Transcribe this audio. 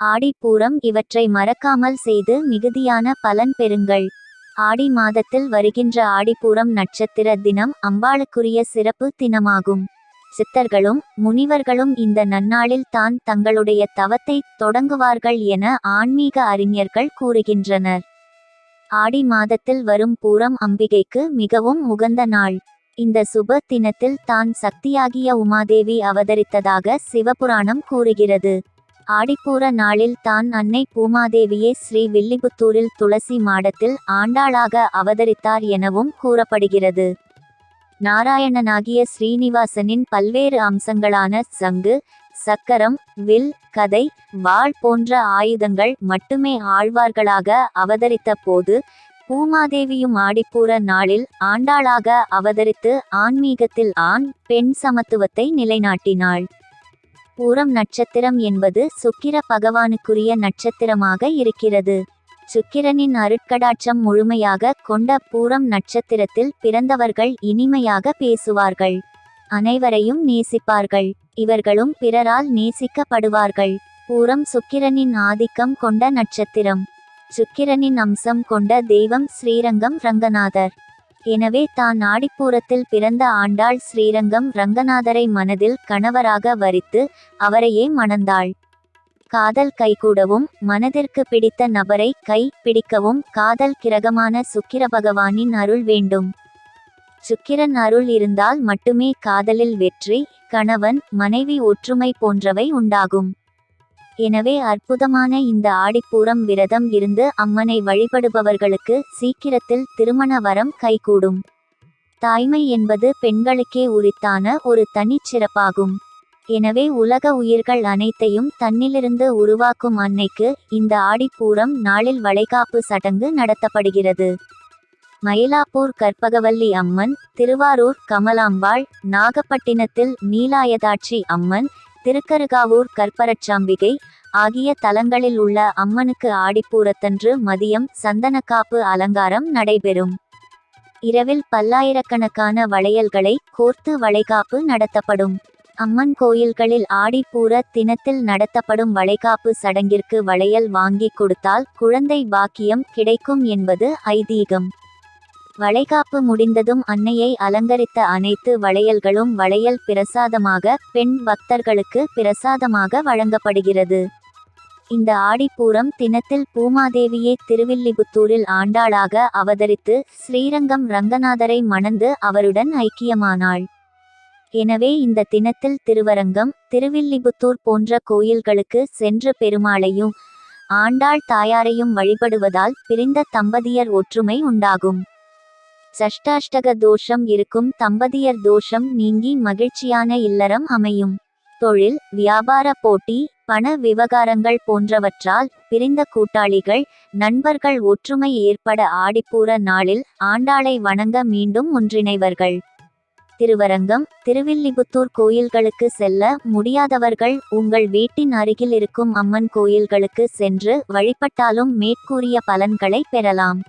ஆடிப்பூரம் இவற்றை மறக்காமல் செய்து மிகுதியான பலன் பெறுங்கள். ஆடி மாதத்தில் வருகின்ற ஆடிப்பூரம் நட்சத்திர தினம் அம்பாளுக்குரிய சிறப்பு தினமாகும். சித்தர்களும் முனிவர்களும் இந்த நன்னாளில் தான் தங்களுடைய தவத்தை தொடங்குவார்கள் என ஆன்மீக அறிஞர்கள் கூறுகின்றனர். ஆடி மாதத்தில் வரும் பூரம் அம்பிகைக்கு மிகவும் உகந்த நாள். இந்த சுப தினத்தில் தான் சக்தியாகிய உமாதேவி அவதரித்ததாக சிவபுராணம் கூறுகிறது. ஆடிப்பூர நாளில் தான் அன்னை பூமாதேவியே ஸ்ரீ வில்லிபுத்தூரில் துளசி மாடத்தில் ஆண்டாளாக அவதரித்தார் எனவும் கூறப்படுகிறது. நாராயணனாகிய ஸ்ரீனிவாசனின் பல்வேறு அம்சங்களான சங்கு சக்கரம் வில் கதை வாள் போன்ற ஆயுதங்கள் மட்டுமே ஆழ்வார்களாக அவதரித்த போது பூமாதேவியும் ஆடிப்பூர நாளில் ஆண்டாளாக அவதரித்து ஆன்மீகத்தில் ஆண் பெண் சமத்துவத்தை நிலைநாட்டினாள். பூரம் நட்சத்திரம் என்பது சுக்கிர பகவானுக்குரிய நட்சத்திரமாக இருக்கிறது. சுக்கிரனின் அருட்கடாட்சம் முழுமையாக கொண்ட பூரம் நட்சத்திரத்தில் பிறந்தவர்கள் இனிமையாக பேசுவார்கள். அனைவரையும் நேசிப்பார்கள். இவர்களும் பிறரால் நேசிக்கப்படுவார்கள். பூரம் சுக்கிரனின் ஆதிக்கம் கொண்ட நட்சத்திரம். சுக்கிரனின் அம்சம் கொண்ட தெய்வம் ஸ்ரீரங்கம் ரங்கநாதர். எனவே தான் ஆடிப்பூரத்தில் பிறந்த ஆண்டாள் ஸ்ரீரங்கம் ரங்கநாதரை மனதில் கணவராக வரித்து அவரையே மணந்தாள். காதல் கைகூடவும் மனதிற்கு பிடித்த நபரை கை பிடிக்கவும் காதல் கிரகமான சுக்கிர பகவானின் அருள் வேண்டும். சுக்கிரன் அருள் இருந்தால் மட்டுமே காதலில் வெற்றி கணவன் மனைவி ஒற்றுமை போன்றவை உண்டாகும். எனவே அற்புதமான இந்த ஆடிப்பூரம் விரதம் இருந்து அம்மனை வழிபடுபவர்களுக்கு சீக்கிரத்தில் திருமண வரம் கைகூடும். தாய்மை என்பது பெண்களுக்கே உரித்தான ஒரு தனிச் சிறப்பாகும். எனவே உலக உயிர்கள் அனைத்தையும் தன்னிலிருந்து உருவாக்கும் அன்னைக்கு இந்த ஆடிப்பூரம் நாளில் வளைகாப்பு சடங்கு நடத்தப்படுகிறது. மயிலாப்பூர் கற்பகவல்லி அம்மன் திருவாரூர் கமலாம்பாள் நாகப்பட்டினத்தில் நீலாயதாட்சி அம்மன் திருக்கருகாவூர் கற்பரச்சாம்பிகை ஆகிய தலங்களில் உள்ள அம்மனுக்கு ஆடிப்பூரத்தன்று மதியம் சந்தனக்காப்பு அலங்காரம் நடைபெறும். இரவில் பல்லாயிரக்கணக்கான வளையல்களை கோர்த்து வளைகாப்பு நடத்தப்படும். அம்மன் கோயில்களில் ஆடிப்பூர தினத்தில் நடத்தப்படும் வளைகாப்பு சடங்கிற்கு வளையல் வாங்கி கொடுத்தால் குழந்தை பாக்கியம் கிடைக்கும் என்பது ஐதீகம். வளைகாப்பு முடிந்ததும் அன்னையை அலங்கரித்த அனைத்து வளையல்களும் வளையல் பிரசாதமாக பெண் பக்தர்களுக்கு பிரசாதமாக வழங்கப்படுகிறது. இந்த ஆடிப்பூரம் தினத்தில் பூமாதேவியே திருவில்லிபுத்தூரில் ஆண்டாளாக அவதரித்து ஸ்ரீரங்கம் ரங்கநாதரை மணந்து அவருடன் ஐக்கியமானாள். எனவே இந்த தினத்தில் திருவரங்கம் திருவில்லிபுத்தூர் போன்ற கோயில்களுக்கு சென்று பெருமாளையும் ஆண்டாள் தாயாரையும் வழிபடுவதால் பிரிந்த தம்பதியர் ஒற்றுமை உண்டாகும். சஷ்டாஷ்டக தோஷம் இருக்கும் தம்பதியர் தோஷம் நீங்கி மகிழ்ச்சியான இல்லறம் அமையும். தொழில் வியாபார போட்டி பண விவகாரங்கள் போன்றவற்றால் பிரிந்த கூட்டாளிகள் நண்பர்கள் ஒற்றுமை ஏற்பட ஆடிப்பூர நாளில் ஆண்டாளை வணங்க மீண்டும் ஒன்றிணைவர்கள். திருவரங்கம் திருவில்லிபுத்தூர் கோயில்களுக்கு செல்ல முடியாதவர்கள் உங்கள் வீட்டின் அருகில் இருக்கும் அம்மன் கோயில்களுக்கு சென்று வழிபட்டாலும் மேற்கூறிய பலன்களை பெறலாம்.